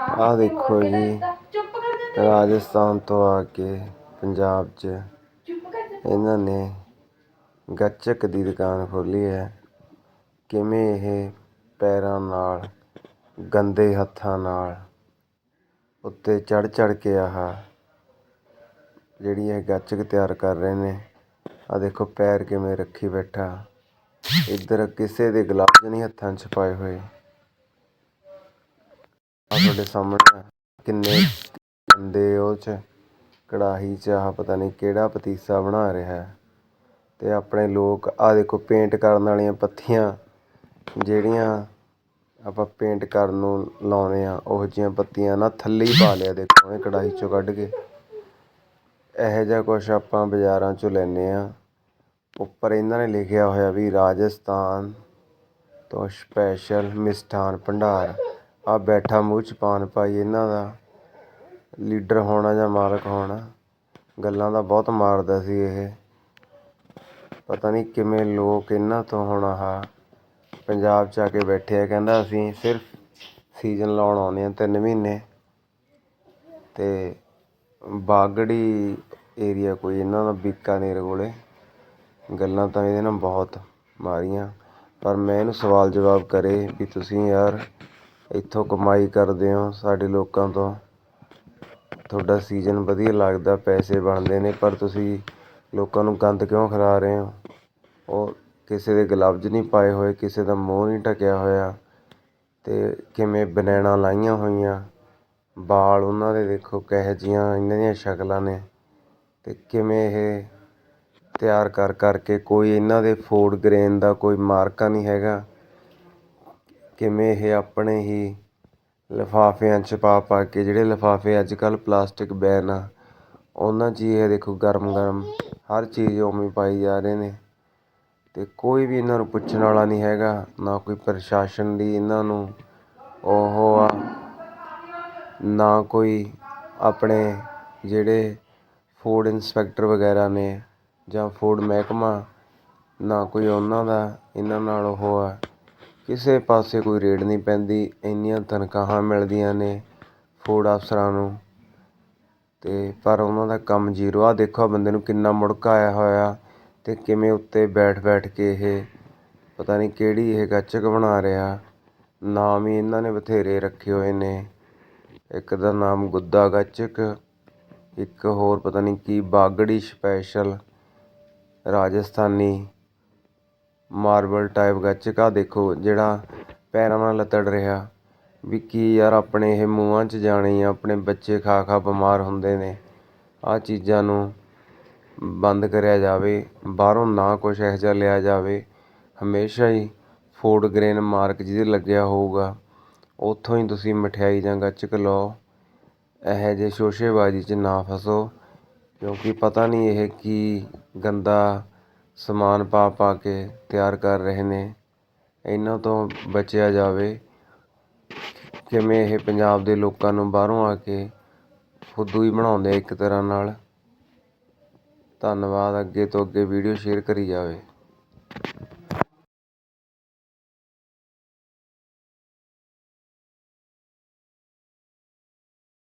ਆਹ ਦੇਖੋ ਜੀ ਚੁੱਪ ਕਰ ਜਾ ਰਾਜਸਥਾਨ ਤੋਂ ਆ ਕੇ ਪੰਜਾਬ 'ਚ ਇਹਨਾਂ ਨੇ ਗੱਚਕ ਦੀ ਦੁਕਾਨ ਖੋਲੀ ਹੈ। ਕਿਵੇਂ ਇਹ ਪੈਰਾਂ ਨਾਲ, ਗੰਦੇ ਹੱਥਾਂ ਨਾਲ ਉੱਤੇ ਚੜ ਚੜ ਕੇ ਆਹ ਜਿਹੜੀ ਇਹ ਗੱਚਕ ਤਿਆਰ ਕਰ ਰਹੇ ਨੇ ਆ ਦੇਖੋ ਪੈਰ ਕਿਵੇਂ ਰੱਖੀ ਬੈਠਾ। ਇੱਧਰ ਕਿਸੇ ਦੇ ਗਲਵਜ਼ ਨਹੀਂ ਹੱਥਾਂ 'ਚ ਪਾਏ ਹੋਏ। ਆ ਤੁਹਾਡੇ ਸਾਹਮਣੇ ਕਿੰਨੇ ਗੰਦੇ ਉਹ 'ਚ, ਕੜਾਹੀ 'ਚ, ਆਹ ਪਤਾ ਨਹੀਂ ਕਿਹੜਾ ਪਤੀਸਾ ਬਣਾ ਰਿਹਾ। ਤੇ ਆਪਣੇ ਲੋਕ, ਆਹ ਦੇਖੋ ਪੇਂਟ ਕਰਨ ਵਾਲੀਆਂ ਪੱਤੀਆਂ ਜਿਹੜੀਆਂ ਆਪਾਂ ਪੇਂਟ ਕਰਨ ਨੂੰ ਲਾਉਂਦੇ ਆ ਉਹ ਜਿਹੀਆਂ ਪੱਤੀਆਂ ਨਾ ਥੱਲੇ ਹੀ ਪਾ ਲਿਆ ਦੇਖੋ, ਇਹ ਕੜਾਹੀ 'ਚੋਂ ਕੱਢ ਕੇ। ਇਹੋ ਜਿਹਾ ਕੁਛ ਆਪਾਂ ਬਾਜ਼ਾਰਾਂ 'ਚੋਂ ਲੈਂਦੇ ਆ ਉੱਪਰ ਇਹਨਾਂ ਨੇ ਲਿਖਿਆ ਹੋਇਆ ਵੀ ਰਾਜਸਥਾਨ ਤੋਂ ਸਪੈਸ਼ਲ ਮਿਸਠਾਨ ਭੰਡਾਰ। ਆਹ ਬੈਠਾ ਮੂੰਹ 'ਚ ਪਾਨ ਪਾਈ ਇਹਨਾਂ ਦਾ, ਲੀਡਰ ਹੋਣਾ ਜਾਂ ਮਾਲਕ ਹੋਣਾ, ਗੱਲਾਂ ਦਾ ਬਹੁਤ ਮਾਰਦਾ ਸੀ ਇਹ। ਪਤਾ ਨਹੀਂ ਕਿਵੇਂ ਲੋਕ ਇਹਨਾਂ ਤੋਂ ਹੁਣ ਆਹ ਪੰਜਾਬ 'ਚ ਆ ਕੇ ਬੈਠੇ ਆ, ਕਹਿੰਦਾ ਅਸੀਂ ਸਿਰਫ ਸੀਜ਼ਨ ਲਾਉਣ ਆਉਂਦੇ ਆ ਤਿੰਨ ਮਹੀਨੇ। ਤੇ ਬਾਗੜੀ ਏਰੀਆ ਕੋਈ ਇਹਨਾਂ ਦਾ ਬੀਕਾਨੇਰ ਕੋਲੇ। ਗੱਲਾਂ ਤਾਂ ਇਹਦੇ ਨਾਲ ਬਹੁਤ ਮਾਰੀਆਂ। ਪਰ ਮੈਂ ਇਹਨੂੰ ਸਵਾਲ ਜਵਾਬ ਕਰੇ ਵੀ ਤੁਸੀਂ ਯਾਰ ਇੱਥੋਂ ਕਮਾਈ ਕਰਦੇ ਹੋ ਸਾਡੇ ਲੋਕਾਂ ਤੋਂ। ਤੁਹਾਡਾ ਸੀਜ਼ਨ ਵਧੀਆ ਲੱਗਦਾ, ਪੈਸੇ ਬਣਦੇ ਨੇ, ਪਰ ਤੁਸੀਂ ਲੋਕਾਂ ਨੂੰ ਗੰਦ ਕਿਉਂ ਖਿਲਾ ਰਹੇ ਹੋ? ਉਹ ਕਿਸੇ ਦੇ ਗਲਵਜ਼ ਨਹੀਂ ਪਾਏ ਹੋਏ, ਕਿਸੇ ਦਾ ਮੂੰਹ ਨਹੀਂ ਢੱਕਿਆ ਹੋਇਆ। ਅਤੇ ਕਿਵੇਂ ਬਨੈਣਾ ਲਾਈਆਂ ਹੋਈਆਂ। ਵਾਲ ਉਹਨਾਂ ਦੇ ਦੇਖੋ ਕਿਹੋ ਜਿਹੀਆਂ, ਇਹਨਾਂ ਦੀਆਂ ਸ਼ਕਲਾਂ ਨੇ। ਅਤੇ ਕਿਵੇਂ ਇਹ ਤਿਆਰ ਕਰ ਕਰਕੇ ਕੋਈ ਇਹਨਾਂ ਦੇ ਫੂਡ ਗ੍ਰੇਨ ਦਾ ਕੋਈ ਮਾਰਕਾ ਨਹੀਂ ਹੈਗਾ। ਕਿਵੇਂ ਇਹ ਆਪਣੇ ਹੀ ਲਿਫਾਫਿਆਂ 'ਚ ਪਾ ਪਾ ਕੇ, ਜਿਹੜੇ ਲਿਫਾਫੇ ਅੱਜ ਕੱਲ੍ਹ ਪਲਾਸਟਿਕ ਬੈਨ ਆ, ਉਹਨਾਂ 'ਚ ਹੀ ਇਹ ਦੇਖੋ ਗਰਮ ਗਰਮ ਹਰ ਚੀਜ਼ ਉਵੇਂ ਪਾਈ ਜਾ ਰਹੇ ਨੇ। ਅਤੇ ਕੋਈ ਵੀ ਇਹਨਾਂ ਨੂੰ ਪੁੱਛਣ ਵਾਲਾ ਨਹੀਂ ਹੈਗਾ, ਨਾ ਕੋਈ ਪ੍ਰਸ਼ਾਸਨ ਦੀ ਇਹਨਾਂ ਨੂੰ ਉਹ ਆ, ਨਾ ਕੋਈ ਆਪਣੇ ਜਿਹੜੇ ਫੂਡ ਇੰਸਪੈਕਟਰ ਵਗੈਰਾ ਨੇ ਜਾਂ ਫੂਡ ਮਹਿਕਮਾ, ਨਾ ਕੋਈ ਉਹਨਾਂ ਦਾ ਇਹਨਾਂ ਨਾਲ ਉਹ ਆ। ਕਿਸੇ ਪਾਸੇ ਕੋਈ ਰੇਡ ਨਹੀਂ ਪੈਂਦੀ, ਇੰਨੀਆਂ ਤਨਖਾਹਾਂ ਮਿਲਦੀਆਂ ਨੇ ਫੂਡ ਅਫਸਰਾਂ ਨੂੰ। ਅਤੇ ਪਰ ਉਹਨਾਂ ਦਾ ਕੰਮ ਜ਼ੀਰੋ। ਆਹ ਦੇਖੋ, ਆਹ ਬੰਦੇ ਨੂੰ ਕਿੰਨਾ ਮੁੜਕਾ ਆਇਆ ਹੋਇਆ ਅਤੇ ਕਿਵੇਂ ਉੱਤੇ ਬੈਠ ਬੈਠ ਕੇ ਇਹ ਪਤਾ ਨਹੀਂ ਕਿਹੜੀ ਇਹ ਗੱਚਕ ਬਣਾ ਰਿਹਾ। ਨਾਮ ਹੀ ਇਹਨਾਂ ਨੇ ਬਥੇਰੇ ਰੱਖੇ ਹੋਏ ਨੇ। ਇੱਕ ਦਾ ਨਾਮ ਗੁੱਦਾ ਗੱਚਕ, ਇੱਕ ਹੋਰ ਪਤਾ ਨਹੀਂ ਕੀ Bagri special Rajasthani. Marble type ਗੱਚਕ ਆ ਦੇਖੋ, ਜਿਹੜਾ ਪੈਰਾਂ ਨਾਲ ਲਤੜ ਰਿਹਾ। ਵੀ ਕੀ ਯਾਰ ਆਪਣੇ ਇਹ ਮੂੰਹਾਂ 'ਚ ਜਾਣੀ ਆ ਆਪਣੇ ਬੱਚੇ ਖਾ ਖਾ ਬਿਮਾਰ ਹੁੰਦੇ ਨੇ। ਆਹ ਚੀਜ਼ਾਂ ਨੂੰ ਬੰਦ ਕਰਿਆ ਜਾਵੇ, ਬਾਹਰੋਂ ਨਾ ਕੁਛ ਇਹੋ ਜਿਹਾ ਲਿਆ ਜਾਵੇ। ਹਮੇਸ਼ਾ ਹੀ ਫੂਡ ਗ੍ਰੇਨ ਮਾਰਕ ਜਿਹਦੇ ਲੱਗਿਆ ਹੋਊਗਾ, ਉੱਥੋਂ ਹੀ ਤੁਸੀਂ ਮਠਿਆਈ ਜਾਂ ਗੱਚਕ ਲਓ। ਇਹੋ ਜਿਹੇ ਸ਼ੋਸ਼ੇਬਾਜ਼ੀ 'ਚ ਨਾ ਫਸੋ, ਕਿਉਂਕਿ ਪਤਾ ਨਹੀਂ ਇਹ ਕੀ ਗੰਦਾ ਸਮਾਨ ਪਾ ਪਾ ਕੇ ਤਿਆਰ ਕਰ ਰਹੇ ਨੇ। ਇਹਨਾਂ ਤੋਂ ਬਚਿਆ ਜਾਵੇ ਕਿਵੇਂ ਇਹ ਪੰਜਾਬ ਦੇ ਲੋਕਾਂ ਨੂੰ ਬਾਹਰੋਂ ਆ ਕੇ ਫੁੱਦੂ ਹੀ ਬਣਾਉਂਦੇ ਇੱਕ ਤਰ੍ਹਾਂ ਨਾਲ। ਧੰਨਵਾਦ। ਅੱਗੇ ਤੋਂ ਅੱਗੇ ਵੀਡੀਓ ਸ਼ੇਅਰ ਕਰੀ ਜਾਵੇ।